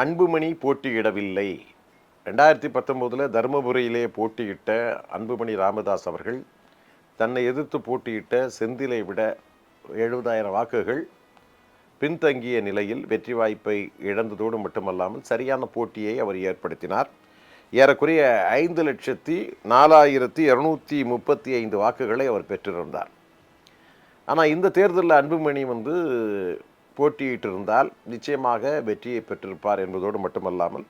அன்புமணி போட்டியிடவில்லை. ரெண்டாயிரத்தி பத்தொம்போதில் தருமபுரியிலே போட்டியிட்ட அன்புமணி ராமதாஸ் அவர்கள் தன்னை எதிர்த்து போட்டியிட்ட செந்திலை விட எழுபதாயிரம் வாக்குகள் பின்தங்கிய நிலையில் வெற்றி வாய்ப்பை இழந்ததோடு மட்டுமல்லாமல் சரியான போட்டியை அவர் ஏற்படுத்தினார். ஏறக்குறைய ஐந்து லட்சத்தி நாலாயிரத்தி இரநூத்தி முப்பத்தி ஐந்து வாக்குகளை அவர் பெற்றிருந்தார். ஆனால் இந்த தேர்தலில் அன்புமணி வந்து போட்டியிட்டிருந்தால் நிச்சயமாக வெற்றியை பெற்றிருப்பார் என்பதோடு மட்டுமல்லாமல்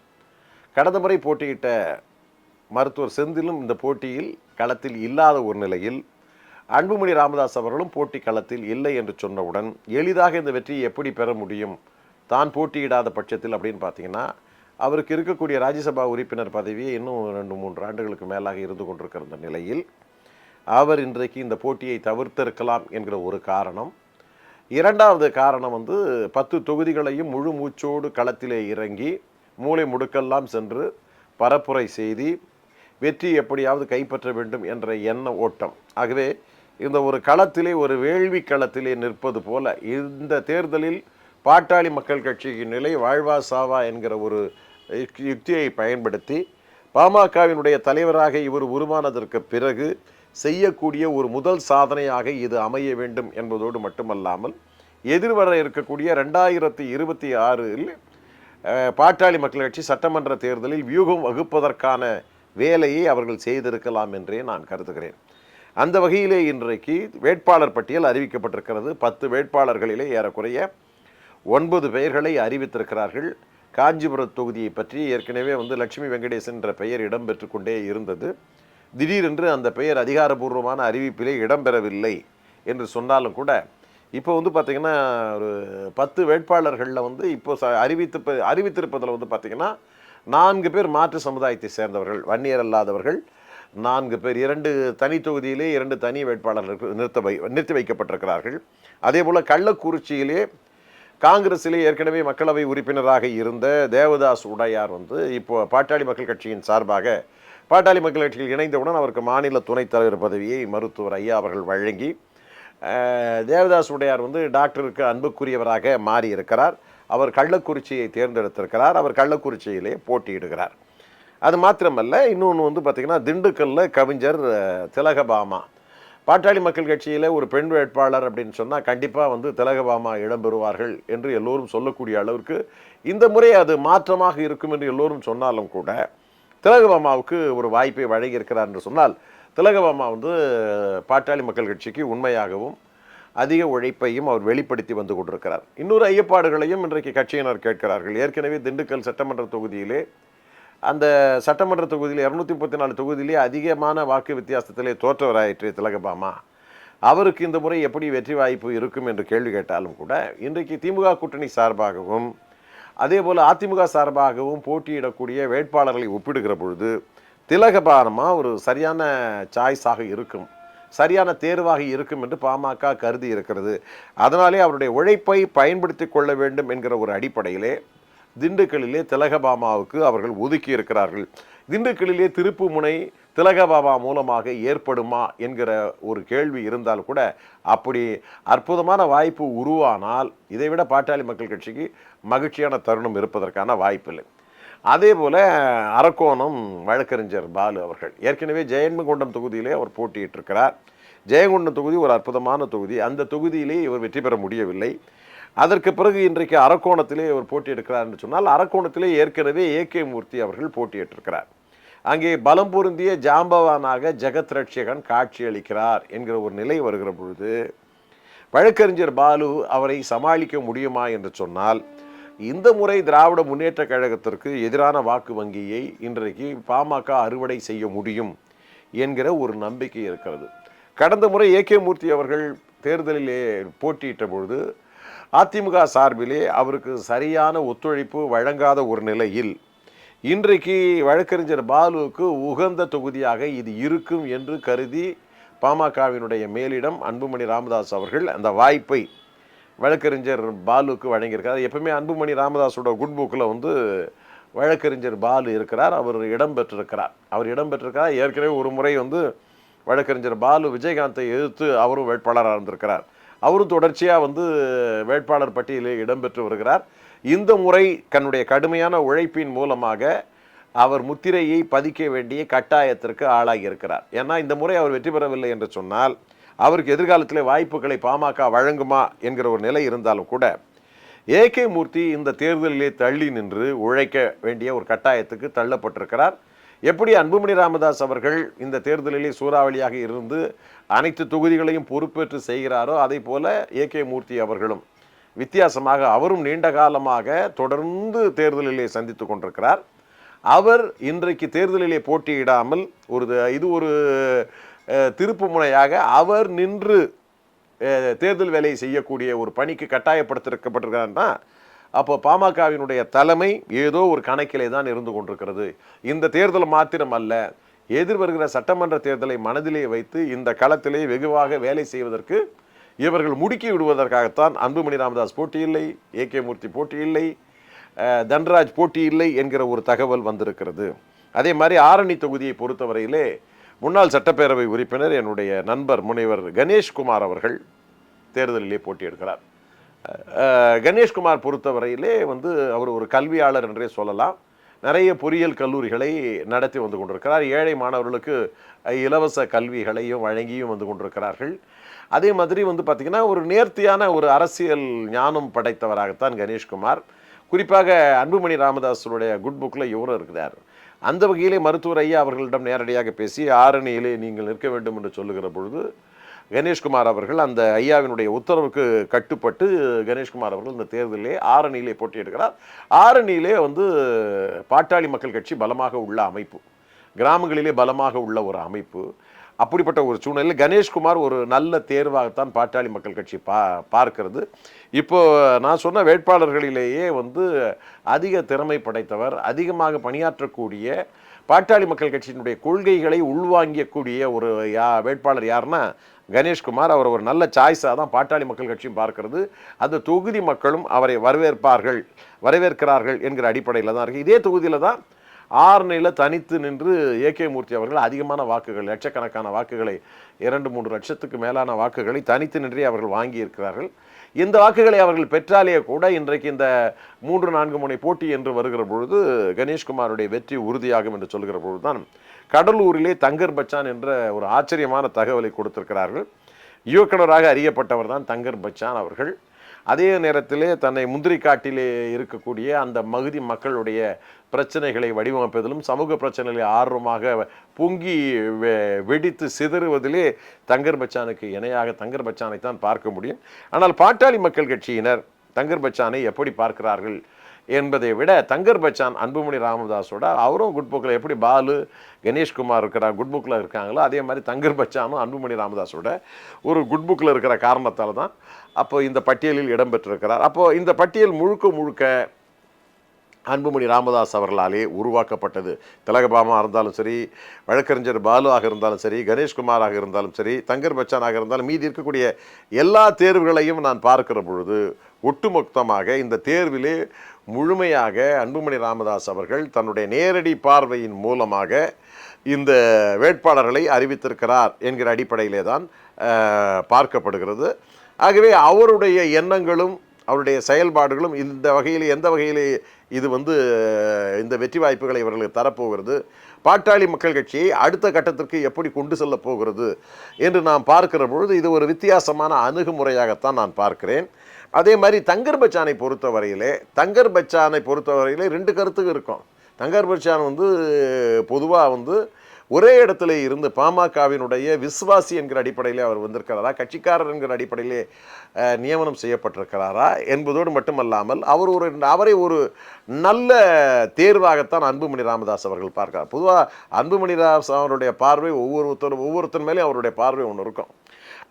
கடந்த முறை போட்டியிட்ட மருத்துவர் செந்திலும் இந்த போட்டியில் களத்தில் இல்லாத ஒரு நிலையில் அன்புமணி ராமதாஸ் அவர்களும் போட்டி களத்தில் இல்லை என்று சொன்னவுடன் எளிதாக இந்த வெற்றியை எப்படி பெற முடியும் தான் போட்டியிடாத பட்சத்தில் அப்படின்னு பார்த்தீங்கன்னா அவருக்கு இருக்கக்கூடிய ராஜ்யசபா உறுப்பினர் பதவியே இன்னும் ரெண்டு மூன்று ஆண்டுகளுக்கு மேலாக இருந்து கொண்டிருக்கிற நிலையில் அவர் இன்றைக்கு இந்த போட்டியை தவிர்த்திருக்கலாம் என்கிற ஒரு காரணம் இரண்டாவது காரணம் வந்து பத்து தொகுதிகளையும் முழு மூச்சோடு களத்திலே இறங்கி மூளை முடுக்கெல்லாம் சென்று பரப்புரை செய்தி வெற்றி எப்படியாவது கைப்பற்ற வேண்டும் என்ற எண்ண ஓட்டம். ஆகவே இந்த ஒரு களத்திலே ஒரு வேள்வி களத்திலே நிற்பது போல இந்த தேர்தலில் பாட்டாளி மக்கள் கட்சியின் நிலை வாழ்வா சாவா என்கிற ஒரு யுக்- யுக்தியை பயன்படுத்தி பாமகவினுடைய தலைவராக இவர் உருவானதற்கு பிறகு செய்யக்கூடிய ஒரு முதல் சாதனையாக இது அமைய வேண்டும் என்பதோடு மட்டுமல்லாமல் எதிர்வர இருக்கக்கூடிய ரெண்டாயிரத்தி இருபத்தி ஆறில் பாட்டாளி மக்கள் கட்சி சட்டமன்ற தேர்தலில் வியூகம் வகுப்பதற்கான வேலையை அவர்கள் செய்திருக்கலாம் என்றே நான் கருதுகிறேன். அந்த வகையிலே இன்றைக்கு வேட்பாளர் பட்டியல் அறிவிக்கப்பட்டிருக்கிறது. பத்து வேட்பாளர்களிலே ஏறக்குறைய ஒன்பது பெயர்களை அறிவித்திருக்கிறார்கள். காஞ்சிபுரம் தொகுதியை பற்றி ஏற்கனவே வந்து லட்சுமி வெங்கடேசன் என்ற பெயர் இடம்பெற்று கொண்டே இருந்தது. திடீரென்று அந்த பெயர் அதிகாரபூர்வமான அறிவிப்பிலே இடம்பெறவில்லை என்று சொன்னாலும் கூட இப்போ வந்து பார்த்திங்கன்னா ஒரு பத்து வேட்பாளர்களில் வந்து இப்போ ச அறிவித்து அறிவித்திருப்பதில் வந்து பார்த்திங்கன்னா நான்கு பேர் மாற்று சமுதாயத்தை சேர்ந்தவர்கள் வன்னியர் அல்லாதவர்கள். நான்கு பேர் இரண்டு தனி தொகுதியிலே இரண்டு தனி வேட்பாளர்கள் நிறுத்த வை நிறுத்தி வைக்கப்பட்டிருக்கிறார்கள். அதே போல் கள்ளக்குறிச்சியிலே காங்கிரஸிலே ஏற்கனவே மக்களவை உறுப்பினராக இருந்த தேவதாஸ் உடையார் வந்து இப்போ பாட்டாளி மக்கள் கட்சியின் சார்பாக பாட்டாளி மக்கள் கட்சியில் இணைந்தவுடன் அவருக்கு மாநில துணைத் தலைவர் பதவியை மருத்துவர் ஐயா அவர்கள் வழங்கி தேவதாஸ் உடையார் வந்து டாக்டருக்கு அன்புக்குரியவராக மாறியிருக்கிறார். அவர் கள்ளக்குறிச்சியை தேர்ந்தெடுத்திருக்கிறார். அவர் கள்ளக்குறிச்சியிலே போட்டியிடுகிறார். அது மாத்திரமல்ல இன்னொன்று வந்து பார்த்திங்கன்னா திண்டுக்கல்ல கவிஞர் திலகபாமா. பாட்டாளி மக்கள் கட்சியில் ஒரு பெண் வேட்பாளர் அப்படின்னு சொன்னால் கண்டிப்பாக வந்து திலகபாமா இடம்பெறுவார்கள் என்று எல்லோரும் சொல்லக்கூடிய அளவிற்கு இந்த முறை அது மாற்றமாக இருக்கும் என்று எல்லோரும் சொன்னாலும் கூட திலகபாமாவுக்கு ஒரு வாய்ப்பை வழங்கியிருக்கிறார் என்று சொன்னால் திலகபாமா வந்து பாட்டாளி மக்கள் கட்சிக்கு உண்மையாகவும் அதிக உழைப்பையும் அவர் வெளிப்படுத்தி வந்து கொண்டிருக்கிறார். இன்னொரு ஐயப்பாடுகளையும் இன்றைக்கு கட்சியினர் கேட்கிறார்கள். ஏற்கனவே திண்டுக்கல் சட்டமன்ற தொகுதியிலே அந்த சட்டமன்ற தொகுதியில் இரநூத்தி முப்பத்தி நாலு தொகுதியிலே அதிகமான வாக்கு வித்தியாசத்திலே தோற்றவராயிற்று திலகபாமா அவருக்கு இந்த முறை எப்படி வெற்றி வாய்ப்பு இருக்கும் என்று கேள்வி கேட்டாலும் கூட இன்றைக்கு திமுக கூட்டணி சார்பாகவும் அதே போல் அதிமுக சார்பாகவும் போட்டியிடக்கூடிய வேட்பாளர்களை ஒப்பிடுகிற பொழுது திலகபாரமாக ஒரு சரியான சாய்ஸாக இருக்கும் சரியான தேர்வாக இருக்கும் என்று பாமக கருதி இருக்கிறது. அதனாலே அவருடைய உழைப்பை பயன்படுத்தி கொள்ள வேண்டும் என்கிற ஒரு அடிப்படையிலே திண்டுக்கல்லிலே திலகபாமாவுக்கு அவர்கள் ஒதுக்கி இருக்கிறார்கள் திண்டுக்கல்லிலே திருப்பு முனை மூலமாக ஏற்படுமா என்கிற ஒரு கேள்வி இருந்தால் கூட அப்படி அற்புதமான வாய்ப்பு உருவானால் இதைவிட பாட்டாளி மக்கள் கட்சிக்கு மகிழ்ச்சியான தருணம் இருப்பதற்கான வாய்ப்பில்லை அதே போல் அரக்கோணம் வழக்கறிஞர் பாலு அவர்கள் ஏற்கனவே ஜெயன்மகுண்டம் தொகுதியிலே அவர் போட்டியிட்டிருக்கிறார். ஜெயங்கொண்டம் தொகுதி ஒரு அற்புதமான தொகுதி. அந்த தொகுதியிலே இவர் வெற்றி பெற முடியவில்லை. அதற்கு பிறகு இன்றைக்கு அரக்கோணத்திலே அவர் போட்டியிடுகிறார் என்று சொன்னால் அரக்கோணத்திலே ஏற்கனவே ஏகே மூர்த்தி அவர்கள் போட்டியிட்டிருக்கிறார். அங்கே பலம் பொருந்திய ஜாம்பவானாக ஜெகத் ரட்சகன் காட்சியளிக்கிறார் என்கிற ஒரு நிலை வருகிற பொழுது வழக்கறிஞர் பாலு அவரை சமாளிக்க முடியுமா என்று சொன்னால் இந்த முறை திராவிட முன்னேற்ற கழகத்திற்கு எதிரான வாக்கு வங்கியை இன்றைக்கு பாமக அறுவடை செய்ய முடியும் என்கிற ஒரு நம்பிக்கை இருக்கிறது. கடந்த முறை ஏகே மூர்த்தி அவர்கள் தேர்தலிலே போட்டியிட்ட பொழுது அதிமுக சார்பிலே அவருக்கு சரியான ஒத்துழைப்பு வழங்காத ஒரு நிலையில் இன்றைக்கு வழக்கறிஞர் பாலுவுக்கு உகந்த தொகுதியாக இது இருக்கும் என்று கருதி பாமகவினுடைய மேலிடம் அன்புமணி ராமதாஸ் அவர்கள் அந்த வாய்ப்பை வழக்கறிஞர் பாலுக்கு வழங்கியிருக்கார். எப்பவுமே அன்புமணி ராமதாஸோட குட் புக்கில் வந்து வழக்கறிஞர் பாலு இருக்கிறார். அவர் இடம்பெற்றிருக்கிறார் அவர் இடம் பெற்றிருக்கிறார். ஏற்கனவே ஒரு முறை வந்து வழக்கறிஞர் பாலு விஜயகாந்தை எதிர்த்து அவரும் வேட்பாளராக இருந்திருக்கிறார். அவரும் தொடர்ச்சியாக வந்து வேட்பாளர் பட்டியலில் இடம்பெற்று வருகிறார். இந்த முறை தன்னுடைய கடுமையான உழைப்பின் மூலமாக அவர் முத்திரையை பதிக்க வேண்டிய கட்டாயத்திற்கு ஆளாகி இருக்கிறார். ஏன்னா இந்த முறை அவர் வெற்றி பெறவில்லை என்று சொன்னால் அவருக்கு எதிர்காலத்தில் வாய்ப்புகளை பாமக வழங்குமா என்கிற ஒரு நிலை இருந்தாலும் கூட ஏகே மூர்த்தி இந்த தேர்தலிலே தள்ளி நின்று உழைக்க வேண்டிய ஒரு கட்டாயத்துக்கு தள்ளப்பட்டிருக்கிறார். எப்படி அன்புமணி ராமதாஸ் அவர்கள் இந்த தேர்தலிலே சூறாவளியாக இருந்து அனைத்து தொகுதிகளையும் பொறுப்பேற்று செய்கிறாரோ அதே போல ஏகே மூர்த்தி அவர்களும் வித்தியாசமாக அவரும் நீண்ட காலமாக தொடர்ந்து தேர்தலிலே சந்தித்து கொண்டிருக்கிறார். அவர் இன்றைக்கு தேர்தலிலே போட்டியிடாமல் ஒரு இது ஒரு திருப்பு முனையாக அவர் நின்று தேர்தல் வேலையை செய்யக்கூடிய ஒரு பணிக்கு கட்டாயப்படுத்திருக்கப்பட்டிருக்காருன்னா அப்போ பாமகவினுடைய தலைமை ஏதோ ஒரு கணக்கிலே தான் இருந்து கொண்டிருக்கிறது. இந்த தேர்தல் மாத்திரம் அல்ல எதிர்வருகிற சட்டமன்ற தேர்தலை மனதிலே வைத்து இந்த களத்திலே வெகுவாக வேலை செய்வதற்கு இவர்கள் முடுக்கி விடுவதற்காகத்தான் அன்புமணி ராமதாஸ் போட்டியில்லை ஏ கே மூர்த்தி போட்டியில்லை தன்ராஜ் போட்டியில்லை என்கிற ஒரு தகவல் வந்திருக்கிறது. அதே மாதிரி ஆரணி தொகுதியை பொறுத்தவரையிலே முன்னாள் சட்டப்பேரவை உறுப்பினர் என்னுடைய நண்பர் முனைவர் கணேஷ்குமார் அவர்கள் தேர்தலிலே போட்டியிடுகிறார். கணேஷ்குமார் பொறுத்தவரையிலே வந்து அவர் ஒரு கல்வியாளர் என்றே சொல்லலாம். நிறைய பொறியியல் கல்லூரிகளை நடத்தி வந்து கொண்டிருக்கிறார். ஏழை மாணவர்களுக்கு இலவச கல்விகளையும் வழங்கியும் வந்து கொண்டிருக்கிறார்கள். அதே மாதிரி வந்து பார்த்திங்கன்னா ஒரு நேர்த்தியான ஒரு அரசியல் ஞானம் படைத்தவராகத்தான் கணேஷ்குமார். குறிப்பாக அன்புமணி ராமதாஸுடைய குட் புக்கில் இவரும் இருக்கிறார். அந்த வகையிலே மருத்துவர் ஐயா அவர்களிடம் நேரடியாக பேசி ஆரணியிலே நீங்கள் நிற்க வேண்டும் என்று சொல்லுகிற பொழுது கணேஷ்குமார் அவர்கள் அந்த ஐயாவினுடைய உத்தரவுக்கு கட்டுப்பட்டு கணேஷ்குமார் அவர்கள் இந்த தேர்தலிலே ஆரணியிலே போட்டியிடுகிறார். ஆரணியிலே வந்து பாட்டாளி மக்கள் கட்சி பலமாக உள்ள அமைப்பு கிராமங்களிலே பலமாக உள்ள ஒரு அமைப்பு. அப்படிப்பட்ட ஒரு சூழ்நிலையில் கணேஷ்குமார் ஒரு நல்ல தேர்வாகத்தான் பாட்டாளி மக்கள் கட்சி பா பார்க்கிறது. இப்போ நான் சொன்ன வேட்பாளர்களிலேயே வந்து அதிக திறமை படைத்தவர் அதிகமாக பணியாற்றக்கூடிய பாட்டாளி மக்கள் கட்சியினுடைய கொள்கைகளை உள்வாங்கியக்கூடிய ஒரு யா வேட்பாளர் யாருன்னா கணேஷ்குமார். அவர் ஒரு நல்ல சாய்ஸாக தான் பாட்டாளி மக்கள் கட்சியும் பார்க்கிறது. அந்த தொகுதி மக்களும் அவரை வரவேற்பார்கள் வரவேற்கிறார்கள் என்கிற அடிப்படையில் தான் இருக்குது இதே தொகுதியில் தான் ஆர்னையில் தனித்து நின்று ஏகே மூர்த்தி அவர்கள் அதிகமான வாக்குகள் லட்சக்கணக்கான வாக்குகளை இரண்டு மூன்று லட்சத்துக்கு மேலான வாக்குகளை தனித்து நின்றே அவர்கள் வாங்கியிருக்கிறார்கள். இந்த வாக்குகளை அவர்கள் பெற்றாலே கூட இன்றைக்கு இந்த மூன்று நான்கு முனை போட்டி என்று வருகிற பொழுது கணேஷ்குமாருடைய வெற்றி உறுதியாகும் என்று சொல்கிற பொழுதுதான் கடலூரிலே தங்கர் பச்சான் என்ற ஒரு ஆச்சரியமான தகவலை கொடுத்திருக்கிறார்கள். இயக்குனராக அறியப்பட்டவர் தான் தங்கர் பச்சான் அவர்கள். அதே நேரத்திலே தன்னை முந்திரி காட்டிலே இருக்கக்கூடிய அந்த மகுதி மக்களுடைய பிரச்சனைகளை வடிவமைப்பதிலும் சமூக பிரச்சனைகளை ஆர்வமாக பொங்கி வெ- வெடித்து சிதறுவதிலே தங்கர் பச்சானுக்கு இணையாக தங்கர் பச்சானை தான் பார்க்க முடியும். ஆனால் பாட்டாளி மக்கள் கட்சியினர் தங்கர் பச்சானை எப்படி பார்க்கிறார்கள் என்பதை விட தங்கர் பச்சான் அன்புமணி ராமதாஸோட அவரும் குட் புக்கில் எப்படி பாலு கணேஷ்குமார் இருக்கிற குட் புக்கில் இருக்காங்களோ அதே மாதிரி தங்கர் பச்சானும் அன்புமணி ராமதாஸோட ஒரு குட் புக்கில் இருக்கிற காரணத்தால் தான் அப்போ இந்த பட்டியலில் இடம்பெற்றிருக்கிறார். அப்போது இந்த பட்டியல் முழுக்க முழுக்க அன்புமணி ராமதாஸ் அவர்களாலே உருவாக்கப்பட்டது. திலகபாமா இருந்தாலும் சரி வழக்கறிஞர் பாலுவாக இருந்தாலும் சரி கணேஷ்குமாராக இருந்தாலும் சரி தங்கர் பச்சானாக இருந்தாலும் மீதி இருக்கக்கூடிய எல்லா தேர்வுகளையும் நான் பார்க்கிற பொழுது ஒட்டுமொத்தமாக இந்த தேர்விலே முழுமையாக அன்புமணி ராமதாஸ் அவர்கள் தன்னுடைய நேரடி பார்வையின் மூலமாக இந்த வேட்பாளர்களை அறிவித்திருக்கிறார் என்கிற அடிப்படையிலே தான் பார்க்கப்படுகிறது. ஆகவே அவருடைய எண்ணங்களும் அவருடைய செயல்பாடுகளும் இந்த வகையில் எந்த வகையில் இது வந்து இந்த வெற்றி வாய்ப்புகளை இவர்களுக்கு தரப்போகிறது பாட்டாளி மக்கள் கட்சியை அடுத்த கட்டத்திற்கு எப்படி கொண்டு செல்ல போகிறது என்று நாம் பார்க்கிற பொழுது இது ஒரு வித்தியாசமான அணுகுமுறையாகத்தான் நான் பார்க்கிறேன். அதே மாதிரி தங்கர் பச்சானை பொறுத்தவரையிலே தங்கர் பச்சானை பொறுத்தவரையிலே ரெண்டு கருத்துக்கு இருக்கும். தங்கர் பச்சான் வந்து பொதுவாக வந்து ஒரே இடத்துல இருந்து பாமகவினுடைய விஸ்வாசி என்கிற அடிப்படையிலே அவர் வந்திருக்கிறாரா? கட்சிக்காரர் என்கிற அடிப்படையிலே நியமனம் செய்யப்பட்டிருக்கிறாரா என்பதோடு மட்டுமல்லாமல் அவர் ஒரு அவரை ஒரு நல்ல தேர்வாகத்தான் அன்புமணி ராமதாஸ் அவர்கள் பார்க்கிறார். பொதுவாக அன்புமணி ராமதாஸ் அவருடைய பார்வை ஒவ்வொருத்தரும் ஒவ்வொருத்தர் மேலேயும் அவருடைய பார்வை ஒன்று இருக்கும்.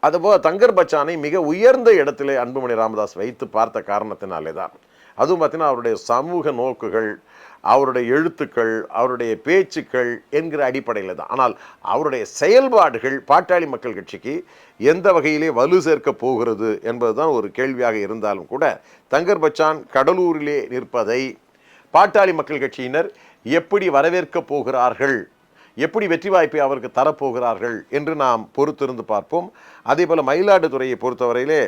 அதுபோல் தங்கர் பச்சானை மிக உயர்ந்த இடத்திலே அன்புமணி ராமதாஸ் வைத்து பார்த்த காரணத்தினாலே தான் அதுவும் பார்த்தீங்கன்னா அவருடைய சமூக நோக்குகள் அவருடைய எழுத்துக்கள் அவருடைய பேச்சுக்கள் என்கிற அடிப்படையில் தான். ஆனால் அவருடைய செயல்பாடுகள் பாட்டாளி மக்கள் கட்சிக்கு எந்த வகையிலே வலு சேர்க்க போகிறது என்பதுதான் ஒரு கேள்வியாக இருந்தாலும் கூட தங்கர் பச்சான் கடலூரிலே நிற்பதை பாட்டாளி மக்கள் கட்சியினர் எப்படி வரவேற்கப் போகிறார்கள் எப்படி வெற்றி வாய்ப்பை அவருக்கு தரப்போகிறார்கள் என்று நாம் பொறுத்திருந்து பார்ப்போம். அதே போல் மயிலாடுதுறையை பொறுத்தவரையிலே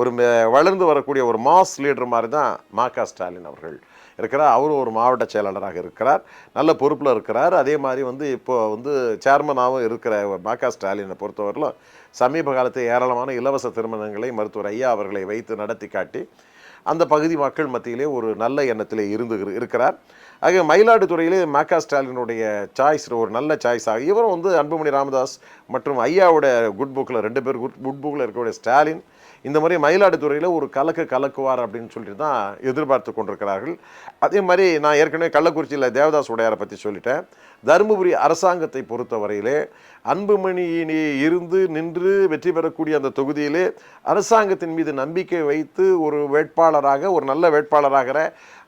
ஒரு வளர்ந்து வரக்கூடிய ஒரு மாஸ் லீடர் மாதிரி தான் மா க ஸ்டாலின் அவர்கள். இருக்கிறார். அவரும் ஒரு மாவட்ட செயலாளராக இருக்கிறார். நல்ல பொறுப்பில் இருக்கிறார். அதே மாதிரி வந்து இப்போ வந்து சேர்மனாகவும் இருக்கிற மா க ஸ்டாலினை பொறுத்தவரையிலும் சமீப காலத்தில் ஏராளமான இலவச திருமணங்களை மருத்துவர் ஐயா அவர்களை வைத்து நடத்தி காட்டி அந்த பகுதி மக்கள் மத்தியிலே ஒரு நல்ல எண்ணத்தில் இருந்து இருக்கிறார். ஆக மயிலாடுதுறையிலே மாக்கா ஸ்டாலினுடைய சாய்ஸ் ஒரு நல்ல சாய்ஸ் ஆகும் இவரும் வந்து அன்புமணி ராமதாஸ் மற்றும் ஐயாவோட குட் புக்கில் ரெண்டு பேர் குட் குட் புக்கில் இருக்கக்கூடிய ஸ்டாலின் இந்த மாதிரி மயிலாடுதுறையில் ஒரு கலக்கு கலக்குவார் அப்படின்னு சொல்லிட்டு தான் எதிர்பார்த்து கொண்டிருக்கிறார்கள். அதே மாதிரி நான் ஏற்கனவே கள்ளக்குறிச்சியில் தேவதாஸ் உடையாரை பற்றி சொல்லிட்டேன். தருமபுரி அரசாங்கத்தை பொறுத்தவரையிலே அன்புமணியினே இருந்து நின்று வெற்றி பெறக்கூடிய அந்த தொகுதியிலே அரசாங்கத்தின் மீது நம்பிக்கை வைத்து ஒரு வேட்பாளராக ஒரு நல்ல வேட்பாளராக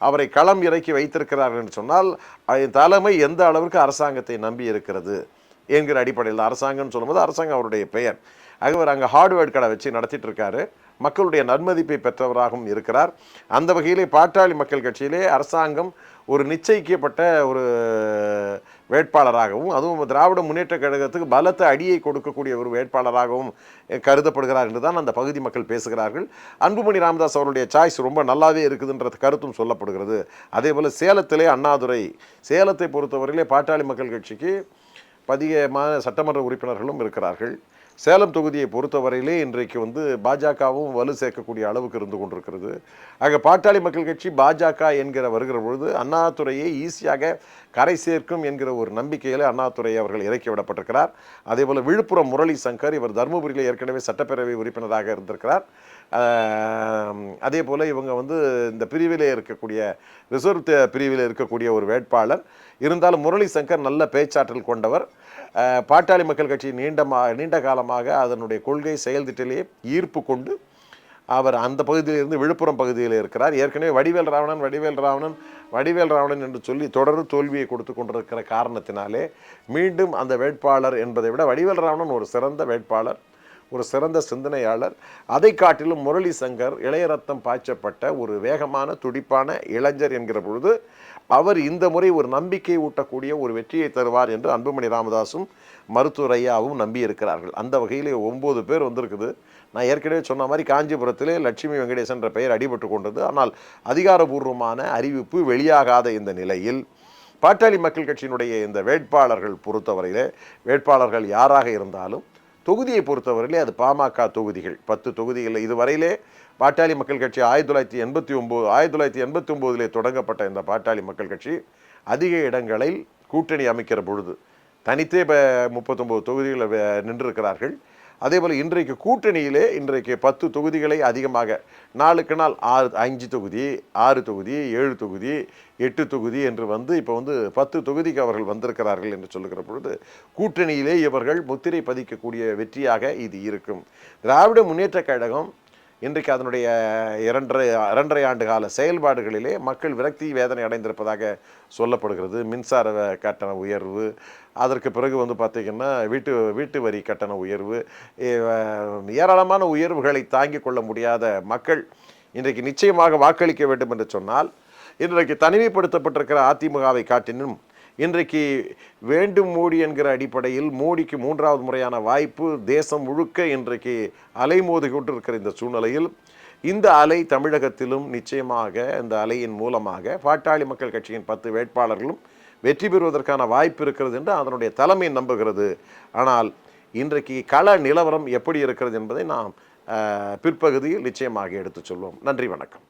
அவரை களம் இறக்கி வைத்திருக்கிறார்கள் என்று சொன்னால் தலைமை எந்த அளவிற்கு அரசாங்கத்தை நம்பி இருக்கிறது என்கிற அடிப்படையில் அரசாங்கம்னு சொல்லும்போது அரசாங்கம் அவருடைய பெயர். ஆக அவர் அங்கே ஹார்ட்வேர்ட் கடை வச்சு நடத்திட்டு இருக்காரு மக்களுடைய நன்மதிப்பை பெற்றவராகவும் இருக்கிறார். அந்த வகையிலே பாட்டாளி மக்கள் கட்சியிலே அரசாங்கம் ஒரு நிச்சயிக்கப்பட்ட ஒரு வேட்பாளராகவும் அதுவும் திராவிட முன்னேற்ற கழகத்துக்கு பலத்த அடியை கொடுக்கக்கூடிய ஒரு வேட்பாளராகவும் கருதப்படுகிறார் என்று தான் அந்த பகுதி மக்கள் பேசுகிறார்கள். அன்புமணி ராமதாஸ் அவருடைய சாய்ஸ் ரொம்ப நல்லாவே இருக்குதுன்ற கருத்தும் சொல்லப்படுகிறது. அதே போல் சேலத்திலே அண்ணாதுரை சேலத்தை பொறுத்தவரையிலே பாட்டாளி மக்கள் கட்சிக்கு பதிகமான சட்டமன்ற உறுப்பினர்களும் இருக்கிறார்கள். சேலம் தொகுதியை பொறுத்தவரையிலே இன்றைக்கு வந்து பாஜகவும் வலு சேர்க்கக்கூடிய அளவுக்கு இருந்து கொண்டிருக்கிறது. ஆக பாட்டாளி மக்கள் கட்சி பாஜக என்கிற வருகிற பொழுது அண்ணாதுறையை ஈஸியாக கரை சேர்க்கும் என்கிற ஒரு நம்பிக்கையில் அண்ணாதுறை அவர்கள் இறக்கி விடப்பட்டிருக்கிறார். அதே போல் விழுப்புரம் முரளி சங்கர் இவர் தருமபுரியில் ஏற்கனவே சட்டப்பேரவை உறுப்பினராக இருந்திருக்கிறார். அதே போல் இவங்க வந்து இந்த பிரிவில் இருக்கக்கூடிய ரிசர்வ் தே- பிரிவில் இருக்கக்கூடிய ஒரு வேட்பாளர். இருந்தாலும் முரளி சங்கர் நல்ல பேச்சாற்றல் கொண்டவர். பாட்டாளி மக்கள் கட்சி நீண்டமா நீண்ட காலமாக அதனுடைய கொள்கை செயல்திட்டிலே ஈர்ப்பு கொண்டு அவர் அந்த பகுதியிலிருந்து விழுப்புரம் பகுதியில் இருக்கிறார். ஏற்கனவே வடிவேல் ராவணன் வடிவேல் ராவணன் வடிவேல் ராவணன் என்று சொல்லி தொடர் தோல்வியை கொடுத்து கொண்டிருக்கிற காரணத்தினாலே மீண்டும் அந்த வேட்பாளர் என்பதை விட வடிவேல் ராவணன் ஒரு சிறந்த வேட்பாளர் ஒரு சிறந்த சிந்தனையாளர். அதை காட்டிலும் முரளி சங்கர் இளையரத்தம் பாய்ச்சப்பட்ட ஒரு வேகமான துடிப்பான இளைஞர் என்கிற பொழுது அவர் இந்த முறை ஒரு நம்பிக்கை ஊட்டக்கூடிய ஒரு வெற்றியை தருவார் என்று அன்புமணி ராமதாஸும் மருத்துவரையாவும் நம்பியிருக்கிறார்கள். நம்பி இருக்கிறார்கள் அந்த வகையிலே ஒம்பது பேர் வந்திருக்குது. நான் ஏற்கனவே சொன்ன மாதிரி காஞ்சிபுரத்திலே லட்சுமி வெங்கடேசன் என்ற பெயர் அடிபட்டு கொண்டது. ஆனால் அதிகாரபூர்வமான அறிவிப்பு வெளியாகாத இந்த நிலையில் பாட்டாளி மக்கள் கட்சியினுடைய இந்த வேட்பாளர்கள் பொறுத்தவரையிலே வேட்பாளர்கள் யாராக இருந்தாலும் தொகுதியை பொறுத்தவரையிலே அது பாமக தொகுதிகள். பத்து தொகுதிகளில் இதுவரையிலே பாட்டாளி மக்கள் கட்சி ஆயிரத்தி தொள்ளாயிரத்தி எண்பத்தி ஒம்பது ஆயிரத்தி தொள்ளாயிரத்தி எண்பத்தி ஒம்போதிலே தொடங்கப்பட்ட இந்த பாட்டாளி மக்கள் கட்சி அதிக இடங்களில் கூட்டணி அமைக்கிற பொழுது தனித்தே இப்போ முப்பத்தொம்போது தொகுதிகளில் நின்றிருக்கிறார்கள். அதே போல் இன்றைக்கு கூட்டணியிலே இன்றைக்கு பத்து தொகுதிகளை அதிகமாக நாளுக்கு நாள் ஆறு அஞ்சு தொகுதி ஆறு தொகுதி ஏழு தொகுதி எட்டு தொகுதி என்று வந்து இப்போ வந்து பத்து தொகுதிக்கு அவர்கள் வந்திருக்கிறார்கள் என்று சொல்லுகிற பொழுது கூட்டணியிலே இவர்கள் முத்திரை பதிக்கக்கூடிய வெற்றியாக இது இருக்கும். திராவிட முன்னேற்றக் கழகம் இன்றைக்கு அதனுடைய இரண்டரை இரண்டரை ஆண்டு கால செயல்பாடுகளிலே மக்கள் விரக்தி வேதனை அடைந்திருப்பதாக சொல்லப்படுகிறது. மின்சார கட்டண உயர்வு அதற்கு பிறகு வந்து பார்த்திங்கன்னா வீட்டு வீட்டு வரி கட்டண உயர்வு ஏராளமான உயர்வுகளை தாங்கிக் கொள்ள முடியாத மக்கள் இன்றைக்கு நிச்சயமாக வாக்களிக்க வேண்டும் என்று சொன்னால் இன்றைக்கு தனிமைப்படுத்தப்பட்டிருக்கிற அதிமுகவை காட்டினும் இன்றைக்கு வேண்டும் மோடி என்கிற அடிப்படையில் மோடிக்கு மூன்றாவது முறையான வாய்ப்பு தேசம் முழுக்க இன்றைக்கு அலைமோதி கொண்டிருக்கிற இந்த சூழ்நிலையில் இந்த அலை தமிழகத்திலும் நிச்சயமாக இந்த அலையின் மூலமாக பாட்டாளி மக்கள் கட்சியின் பத்து வேட்பாளர்களும் வெற்றி பெறுவதற்கான வாய்ப்பு இருக்கிறது என்று அதனுடைய தலைமை நம்புகிறது. ஆனால் இன்றைக்கு கள நிலவரம் எப்படி இருக்கிறது என்பதை நாம் பிற்பகுதியில் நிச்சயமாக எடுத்துச் சொல்வோம். நன்றி வணக்கம்.